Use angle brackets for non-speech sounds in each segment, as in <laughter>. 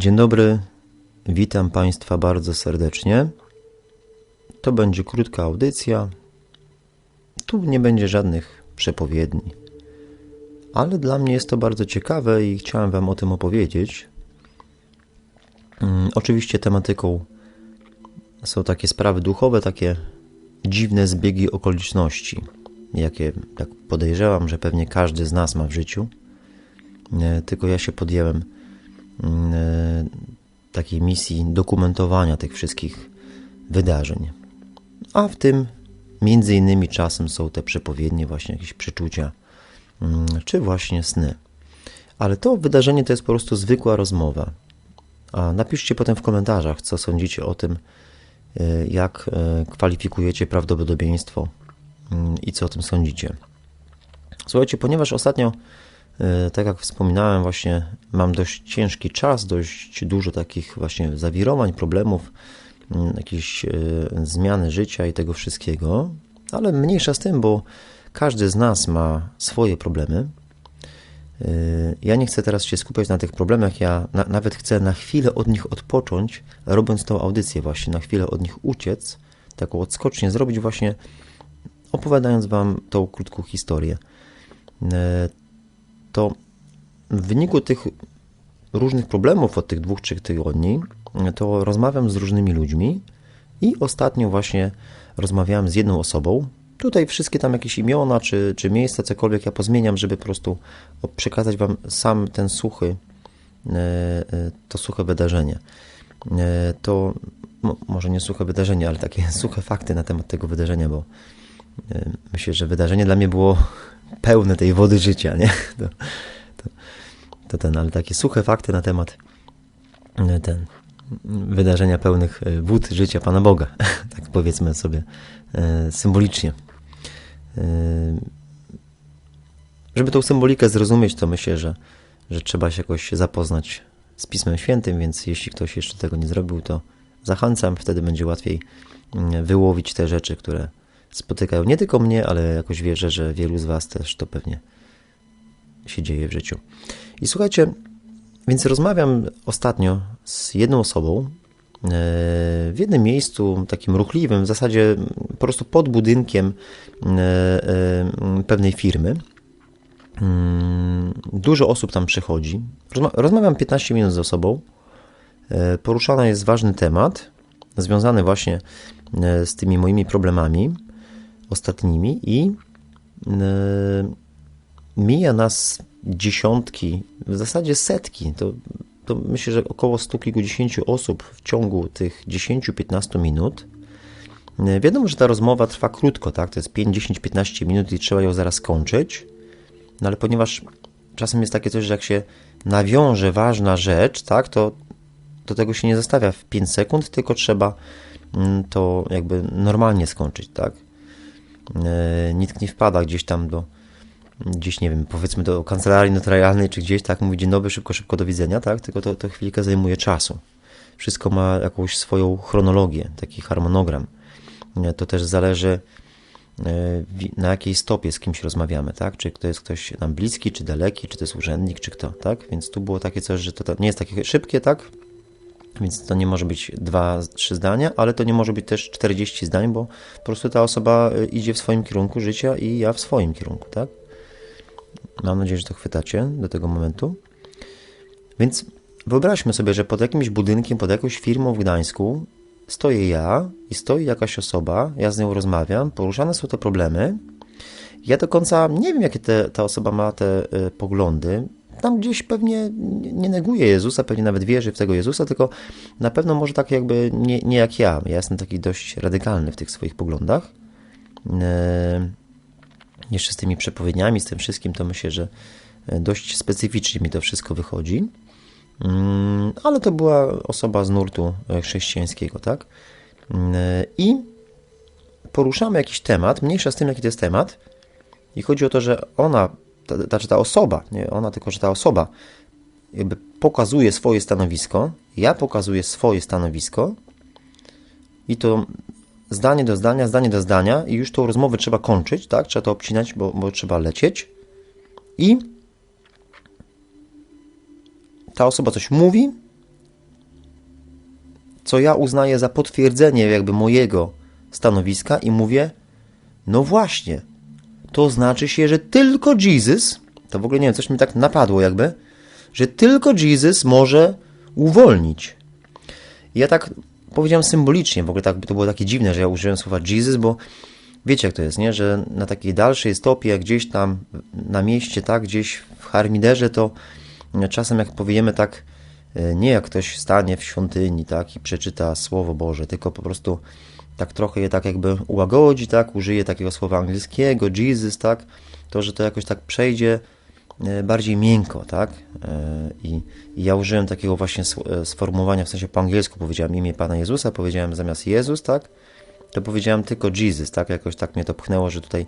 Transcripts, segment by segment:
Dzień dobry, witam Państwa bardzo serdecznie. To będzie krótka audycja. Tu nie będzie żadnych przepowiedni, ale dla mnie jest to bardzo ciekawe i chciałem Wam o tym opowiedzieć. Mm, Oczywiście tematyką są takie sprawy duchowe, takie dziwne zbiegi okoliczności, jakie tak podejrzewam, że pewnie każdy z nas ma w życiu. E, Tylko ja się podjęłem e, takiej misji dokumentowania tych wszystkich wydarzeń. A w tym między innymi czasem są te przepowiednie, właśnie jakieś przeczucia, mm, czy właśnie sny. Ale to wydarzenie to jest po prostu zwykła rozmowa. A napiszcie potem w komentarzach, co sądzicie o tym, e, jak e, kwalifikujecie prawdopodobieństwo mm, i co o tym sądzicie. Słuchajcie, ponieważ ostatnio, e, tak jak wspominałem, właśnie mam dość ciężki czas, dość dużo takich właśnie zawirowań, problemów, mm, jakieś e, zmiany życia i tego wszystkiego, ale mniejsza z tym, bo każdy z nas ma swoje problemy. E, Ja nie chcę teraz się skupiać na tych problemach, ja na, nawet chcę na chwilę od nich odpocząć, robiąc tą audycję właśnie, na chwilę od nich uciec, taką odskocznię zrobić właśnie, opowiadając Wam tą krótką historię. To w wyniku tych różnych problemów od tych dwóch, trzech tygodni, to rozmawiam z różnymi ludźmi i ostatnio właśnie rozmawiałem z jedną osobą. Tutaj wszystkie tam jakieś imiona, czy, czy miejsca, cokolwiek ja pozmieniam, żeby po prostu przekazać Wam sam ten suchy, e, e, to suche wydarzenie. E, To mo- może nie suche wydarzenie, ale takie <laughs> suche fakty na temat tego wydarzenia, bo myślę, że wydarzenie dla mnie było pełne tej wody życia, nie? <laughs> To, to, to ten, ale takie suche fakty na temat e, ten wydarzenia pełnych e, wód życia Pana Boga, <laughs> tak powiedzmy sobie e, symbolicznie. Żeby tą symbolikę zrozumieć, to myślę, że, że trzeba się jakoś zapoznać z Pismem Świętym, więc jeśli ktoś jeszcze tego nie zrobił, to zachęcam, wtedy będzie łatwiej mm, wyłowić te rzeczy, które spotykają nie tylko mnie, ale jakoś wierzę, że wielu z Was też to pewnie się dzieje w życiu. I słuchajcie, więc rozmawiam ostatnio z jedną osobą e, w jednym miejscu takim ruchliwym, w zasadzie po prostu pod budynkiem e, e, pewnej firmy. Mm, Dużo osób tam przychodzi. Rozma- Rozmawiam 15 minut z osobą. Poruszany jest ważny temat, związany właśnie z tymi moimi problemami ostatnimi i e, mija nas dziesiątki, w zasadzie setki. To, to myślę, że około stu kilkudziesięciu osób w ciągu tych 10-15 minut. E, Wiadomo, że ta rozmowa trwa krótko, tak? To jest 5, 10, 15 minut i trzeba ją zaraz kończyć. No ale ponieważ czasem jest takie coś, że jak się nawiąże ważna rzecz, tak, to, to tego się nie zostawia w 5 sekund, tylko trzeba mm, to jakby normalnie skończyć, tak? E, Nikt nie wpada gdzieś tam do, gdzieś nie wiem, powiedzmy do kancelarii notarialnej, czy gdzieś tak mówi dzień dobry, szybko, szybko, do widzenia, tak? Tylko to, to chwilkę zajmuje czasu. Wszystko ma jakąś swoją chronologię, taki harmonogram. E, To też zależy e, na jakiej stopie z kimś rozmawiamy, tak? Czy to jest ktoś nam bliski, czy daleki, czy to jest urzędnik, czy kto, tak? Więc tu było takie coś, że to nie jest takie szybkie, tak? Więc to nie może być dwa, trzy zdania, ale to nie może być też 40 zdań, bo po prostu ta osoba e, idzie w swoim kierunku życia i ja w swoim kierunku, tak? Mam nadzieję, że to chwytacie do tego momentu. Więc wyobraźmy sobie, że pod jakimś budynkiem, pod jakąś firmą w Gdańsku stoję ja i stoi jakaś osoba, ja z nią rozmawiam, poruszane są te problemy. Ja do końca nie wiem, jakie te, ta osoba ma te y, poglądy. Tam gdzieś pewnie nie neguje Jezusa, pewnie nawet wierzy w tego Jezusa, tylko na pewno może tak jakby nie, nie jak ja. Ja jestem taki dość radykalny w tych swoich poglądach. E, jeszcze z tymi przepowiedniami, z tym wszystkim, to myślę, że e, dość specyficznie mi to wszystko wychodzi. Mm, Ale to była osoba z nurtu e, chrześcijańskiego, tak? Mm, I poruszamy jakiś temat, mniejsza z tym, jaki to jest temat. I chodzi o to, że ona, ta, znaczy ta osoba, nie ona, tylko że ta osoba jakby pokazuje swoje stanowisko, ja pokazuję swoje stanowisko i to zdanie do zdania, zdanie do zdania i już tą rozmowę trzeba kończyć, tak? Trzeba to obcinać, bo, bo trzeba lecieć. I ta osoba coś mówi co ja uznaję za potwierdzenie jakby mojego stanowiska i mówię, no właśnie, to znaczy się, że tylko Jesus, to w ogóle nie wiem, coś mi tak napadło jakby, że tylko Jesus może uwolnić. I ja tak powiedziałem symbolicznie, w ogóle tak, to było takie dziwne, że ja użyłem słowa Jesus, bo wiecie jak to jest, nie? że na takiej dalszej stopie, gdzieś tam na mieście, tak, gdzieś w harmiderze, to czasem jak powiemy tak, e, nie jak ktoś stanie w świątyni, tak, i przeczyta Słowo Boże, tylko po prostu tak trochę je tak jakby ułagodzi, tak, użyje takiego słowa angielskiego, Jesus, tak, to, że to jakoś tak przejdzie e, bardziej miękko, tak, E, i, i ja użyłem takiego właśnie e, sformułowania, w sensie po angielsku powiedziałem imię Pana Jezusa, powiedziałem zamiast Jezus, tak, to powiedziałem tylko Jesus, tak, jakoś tak mnie to pchnęło, że tutaj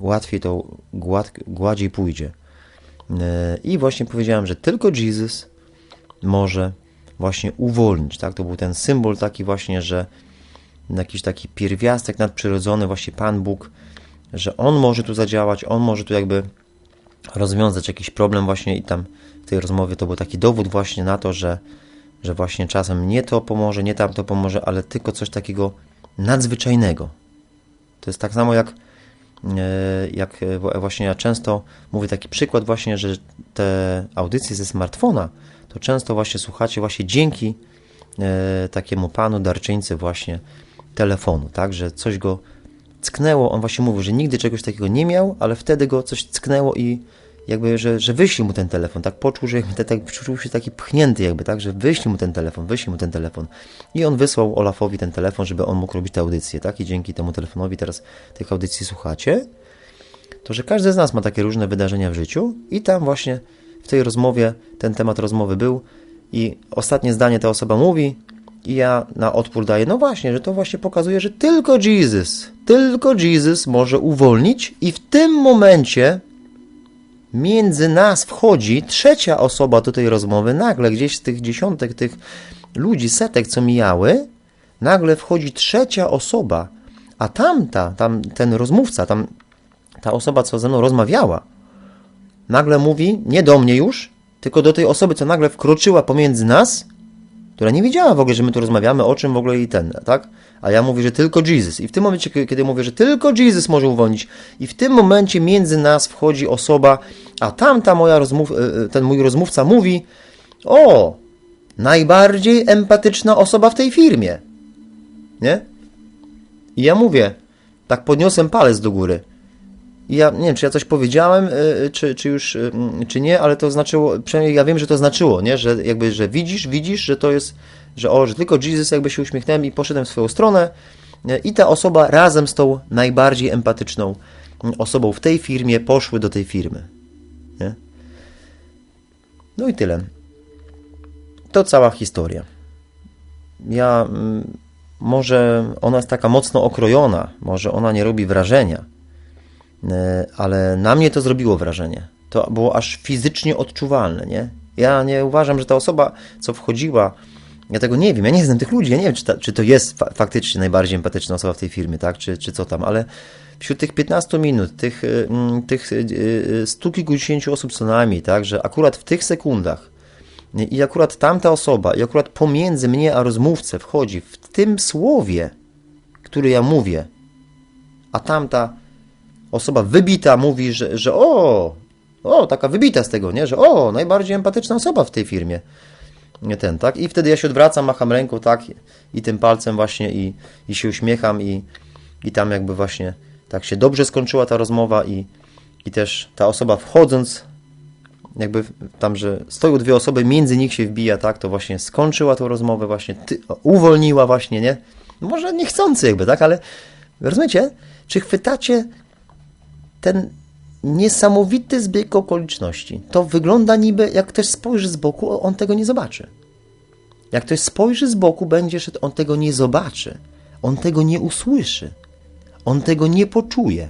łatwiej to gład, gładziej pójdzie. I właśnie powiedziałem, że tylko Jesus może właśnie uwolnić, tak, to był ten symbol taki właśnie, że jakiś taki pierwiastek nadprzyrodzony, właśnie Pan Bóg, że On może tu zadziałać, On może tu jakby rozwiązać jakiś problem właśnie i tam w tej rozmowie to był taki dowód właśnie na to, że, że właśnie czasem nie to pomoże, nie tam to pomoże, ale tylko coś takiego nadzwyczajnego. To jest tak samo jak, e, jak e, właśnie ja często mówię taki przykład właśnie, że te audycje ze smartfona, to często właśnie słuchacie właśnie dzięki e, takiemu panu darczyńcy właśnie telefonu, tak, że coś go cknęło, on właśnie mówił, że nigdy czegoś takiego nie miał, ale wtedy go coś cknęło i jakby, że, że wyślij mu ten telefon, tak? Poczuł, że jakby tak, czuł się taki pchnięty jakby, tak, że wyślij mu ten telefon, wyślij mu ten telefon. I on wysłał Olafowi ten telefon, żeby on mógł robić te audycje, tak, i dzięki temu telefonowi teraz tych audycji słuchacie, to że każdy z nas ma takie różne wydarzenia w życiu i tam właśnie w tej rozmowie, ten temat rozmowy był i ostatnie zdanie ta osoba mówi i ja na odpór daję, no właśnie, że to właśnie pokazuje, że tylko Jesus, tylko Jesus może uwolnić i w tym momencie między nas wchodzi trzecia osoba do tej rozmowy, nagle gdzieś z tych dziesiątek tych ludzi, setek, co mijały, nagle wchodzi trzecia osoba, a tamta, tam ten rozmówca, tam ta osoba, co ze mną rozmawiała, nagle mówi, nie do mnie już, tylko do tej osoby, co nagle wkroczyła pomiędzy nas, która nie wiedziała w ogóle, że my tu rozmawiamy, o czym w ogóle i ten, tak? A ja mówię, że tylko Jesus. I w tym momencie, kie- kiedy mówię, że tylko Jesus może uwolnić, i w tym momencie między nas wchodzi osoba, a tamta moja rozmów, e, e, ten mój rozmówca mówi, o, najbardziej empatyczna osoba w tej firmie. Nie? I ja mówię, tak podniosłem palec do góry. Ja nie wiem, czy ja coś powiedziałem, y, czy, czy już, y, mm, czy nie, ale to znaczyło, przynajmniej ja wiem, że to znaczyło, nie? Że jakby, że widzisz, widzisz, że to jest, że o, że tylko Jesus jakby się uśmiechnąłem i poszedłem w swoją stronę y, i ta osoba razem z tą najbardziej empatyczną mm, osobą w tej firmie poszły do tej firmy, nie? No i tyle. To cała historia. Ja, mm, może ona jest taka mocno okrojona, może ona nie robi wrażenia, ale na mnie to zrobiło wrażenie. To było aż fizycznie odczuwalne, nie? Ja nie uważam, że ta osoba, co wchodziła, ja tego nie wiem, ja nie znam tych ludzi, ja nie wiem, czy, ta, czy to jest fa faktycznie najbardziej empatyczna osoba w tej firmie, tak, czy, czy co tam, ale wśród tych 15 minut, tych, y, mm, tych y, y, stu kilkudziesięciu osób co najmniej, tak, że akurat w tych sekundach i akurat tamta osoba, i akurat pomiędzy mnie a rozmówcę wchodzi w tym słowie, które ja mówię, a tamta osoba wybita mówi, że, że o, o, taka wybita z tego, nie, że o, najbardziej empatyczna osoba w tej firmie. Nie ten, tak? I wtedy ja się odwracam, macham ręką, tak, i tym palcem właśnie i, i się uśmiecham i, i tam jakby właśnie tak się dobrze skończyła ta rozmowa i, i też ta osoba wchodząc, jakby tam, że stoją dwie osoby, między nich się wbija, tak, to właśnie skończyła tą rozmowę, właśnie ty, uwolniła właśnie, nie? Może niechcący jakby, tak, ale rozumiecie? Czy chwytacie ten niesamowity zbieg okoliczności. To wygląda niby, jak ktoś spojrzy z boku, on tego nie zobaczy. Jak ktoś spojrzy z boku, będzie, że on tego nie zobaczy. On tego nie usłyszy. On tego nie poczuje.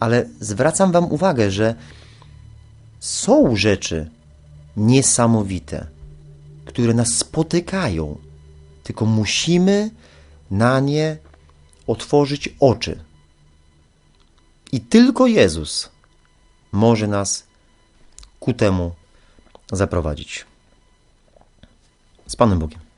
Ale zwracam Wam uwagę, że są rzeczy niesamowite, które nas spotykają, tylko musimy na nie otworzyć oczy. I tylko Jezus może nas ku temu zaprowadzić. Z Panem Bogiem.